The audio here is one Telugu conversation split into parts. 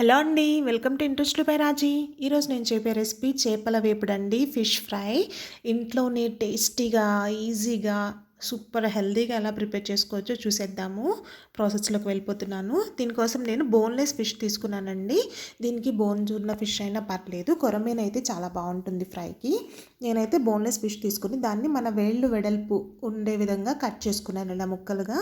హలో అండి welcome to interest by Raji ఈరోజు నేను చెప్పే రెసిపీ చేపల వేపుడు అండి ఫిష్ ఫ్రై. ఇంట్లోనే టేస్టీగా ఈజీగా సూపర్ హెల్తీగా ఎలా ప్రిపేర్ చేసుకోవచ్చో చూసేద్దాము. ప్రాసెస్లోకి వెళ్ళిపోతున్నాను. దీనికోసం నేను బోన్లెస్ ఫిష్ తీసుకున్నానండి. దీనికి బోన్ ఉన్న ఫిష్ అయినా పర్లేదు. కొరమీన అయితే చాలా బాగుంటుంది ఫ్రైకి. నేనైతే బోన్లెస్ ఫిష్ తీసుకుని దాన్ని మన వేళ్ళు వెడల్పు ఉండే విధంగా కట్ చేసుకున్నాను ఇలా ముక్కలుగా.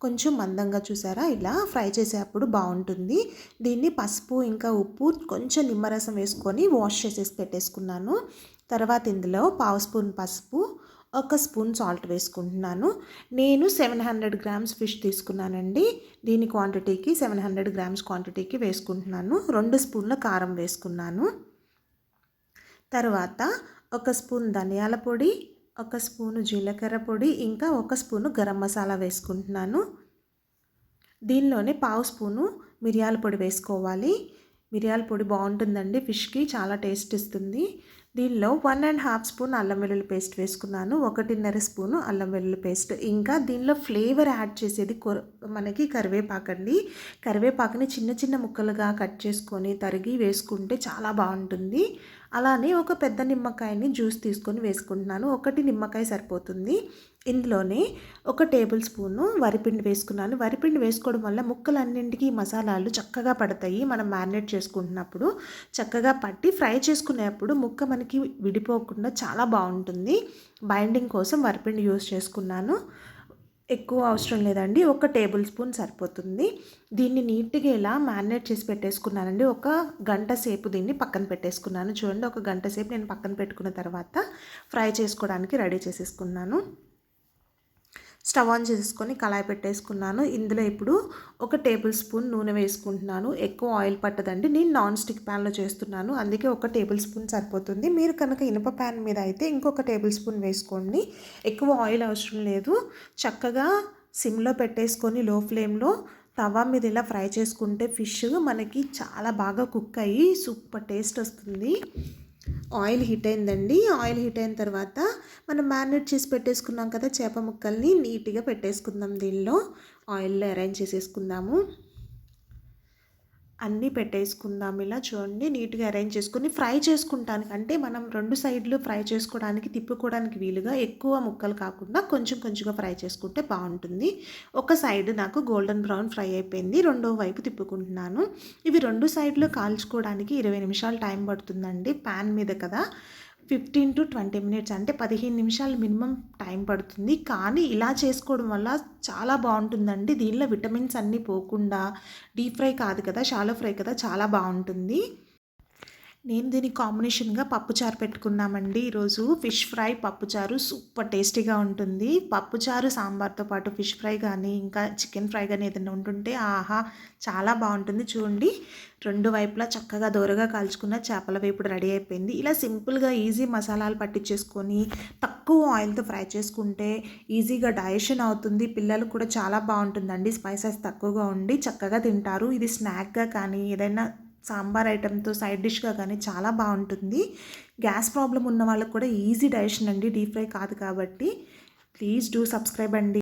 కొంచెం మందంగా చూసారా? ఇలా ఫ్రై చేసేటప్పుడు బాగుంటుంది. దీన్ని పసుపు ఇంకా ఉప్పు కొంచెం నిమ్మరసం వేసుకొని వాష్ చేసేసి పెట్టేసుకున్నాను. తర్వాత ఇందులో పావు స్పూన్ పసుపు ఒక స్పూన్ సాల్ట్ వేసుకుంటున్నాను. నేను సెవెన్ హండ్రెడ్ గ్రామ్స్ ఫిష్ తీసుకున్నానండి. దీని క్వాంటిటీకి సెవెన్ హండ్రెడ్ గ్రామ్స్ క్వాంటిటీకి వేసుకుంటున్నాను. రెండు స్పూన్ల కారం వేసుకున్నాను. తర్వాత ఒక స్పూన్ ధనియాల పొడి ఒక స్పూను జీలకర్ర పొడి ఇంకా ఒక స్పూను గరం మసాలా వేసుకుంటున్నాను. దీనిలోనే పావు స్పూను మిరియాల పొడి వేసుకోవాలి. మిరియాల పొడి బాగుంటుందండి ఫిష్కి చాలా టేస్ట్ ఇస్తుంది. దీనిలో వన్ అండ్ హాఫ్ స్పూన్ అల్లం వెల్లుల్లి పేస్ట్ వేసుకున్నాను ఒకటిన్నర స్పూను అల్లం వెల్లుల్లి పేస్ట్. ఇంకా దీనిలో ఫ్లేవర్ యాడ్ చేసేది మనకి కరివేపాకండి కరివేపాకుని చిన్న చిన్న ముక్కలుగా కట్ చేసుకొని తరిగి వేసుకుంటే చాలా బాగుంటుంది. అలానే ఒక పెద్ద నిమ్మకాయని జ్యూస్ తీసుకొని వేసుకుంటున్నాను. ఒకటి నిమ్మకాయ సరిపోతుంది. ఇందులోనే ఒక టేబుల్ స్పూను వరిపిండి వేసుకున్నాను. వరిపిండి వేసుకోవడం వల్ల ముక్కలన్నింటికి మసాలాలు చక్కగా పడతాయి. మనం మ్యారినేట్ చేసుకుంటున్నప్పుడు చక్కగా పట్టి ఫ్రై చేసుకునేప్పుడు ముక్క మనకి విడిపోకుండా చాలా బాగుంటుంది. బైండింగ్ కోసం వరిపిండి యూస్ చేసుకున్నాను. ఎక్కువ అవసరం లేదండి. ఒక టేబుల్ స్పూన్ సరిపోతుంది. దీన్ని నీట్గా ఇలా మ్యారినేట్ చేసి పెట్టేసుకున్నానండి. ఒక గంట సేపు దీన్ని పక్కన పెట్టేసుకున్నాను. చూడండి ఒక గంట సేపు నేను పక్కన పెట్టుకున్న తర్వాత ఫ్రై చేసుకోవడానికి రెడీ చేసేసుకున్నాను. స్టవ్ ఆన్ చేసుకొని కళాయి పెట్టేసుకున్నాను. ఇందులో ఇప్పుడు ఒక టేబుల్ స్పూన్ నూనె వేసుకుంటున్నాను. ఎక్కువ ఆయిల్ పట్టదండి. నేను నాన్ స్టిక్ ప్యాన్లో చేస్తున్నాను. అందుకే ఒక టేబుల్ స్పూన్ సరిపోతుంది. మీరు కనుక ఇనుప ప్యాన్ మీద అయితే ఇంకొక టేబుల్ స్పూన్ వేసుకోండి. ఎక్కువ ఆయిల్ అవసరం లేదు. చక్కగా సిమ్లో పెట్టేసుకొని లో ఫ్లేమ్లో తవా మీద ఇలా ఫ్రై చేసుకుంటే ఫిష్ మనకి చాలా బాగా కుక్ అయ్యి సూపర్ టేస్ట్ వస్తుంది. ఆయిల్ హీట్ అయిందండి. ఆయిల్ హీట్ అయిన తర్వాత మనం మ్యారినేట్ చేసి పెట్టేసుకున్నాం కదా చేప ముక్కల్ని నీట్గా పెట్టేసుకుందాం దీనిలో. ఆయిల్లో అరేంజ్ చేసేసుకుందాము. అన్నీ పెట్టేసుకుందాం. ఇలా చూడండి నీట్గా అరేంజ్ చేసుకుని ఫ్రై చేసుకుంటానికి అంటే మనం రెండు సైడ్లు ఫ్రై చేసుకోవడానికి తిప్పుకోవడానికి వీలుగా ఎక్కువ ముక్కలు కాకుండా కొంచెం కొంచెంగా ఫ్రై చేసుకుంటే బాగుంటుంది. ఒక సైడ్ నాకు గోల్డెన్ బ్రౌన్ ఫ్రై అయిపోయింది. రెండో వైపు తిప్పుకుంటున్నాను. ఇవి రెండు సైడ్లు కాల్చుకోవడానికి ఇరవై నిమిషాలు టైం పడుతుందండి. ప్యాన్ మీద కదా. ఫిఫ్టీన్ టు ట్వంటీ మినిట్స్ అంటే పదిహేను నిమిషాలు మినిమం టైం పడుతుంది. కానీ ఇలా చేసుకోవడం వల్ల చాలా బాగుంటుందండి. దీనిలో విటమిన్స్ అన్నీ పోకుండా డీప్ ఫ్రై కాదు కదా షాలో ఫ్రై కదా చాలా బాగుంటుంది. నేను దీని కాంబినేషన్గా పప్పుచారు పెట్టుకున్నామండి. ఈరోజు ఫిష్ ఫ్రై పప్పుచారు సూపర్ టేస్టీగా ఉంటుంది. పప్పుచారు సాంబార్తో పాటు ఫిష్ ఫ్రై కానీ ఇంకా చికెన్ ఫ్రై కానీ ఏదైనా ఉంటుంటే ఆహా చాలా బాగుంటుంది. చూడండి రెండు వైపులా చక్కగా దూరగా కాల్చుకున్న చేపల వేపుడు రెడీ అయిపోయింది. ఇలా సింపుల్గా ఈజీ మసాలాలు పట్టించేసుకొని తక్కువ ఆయిల్తో ఫ్రై చేసుకుంటే ఈజీగా డైజెషన్ అవుతుంది. పిల్లలు కూడా చాలా బాగుంటుందండి. స్పైసెస్ తక్కువగా ఉండి చక్కగా తింటారు. ఇది స్నాక్గా కానీ ఏదైనా సాంబార్ ఐటెంతో సైడ్ డిష్గా కానీ చాలా బాగుంటుంది. గ్యాస్ ప్రాబ్లం ఉన్న వాళ్ళకి కూడా ఈజీ డైజెషన్ అండి డీప్ ఫ్రై కాదు కాబట్టి. ప్లీజ్ డూ సబ్స్క్రైబ్ అండి.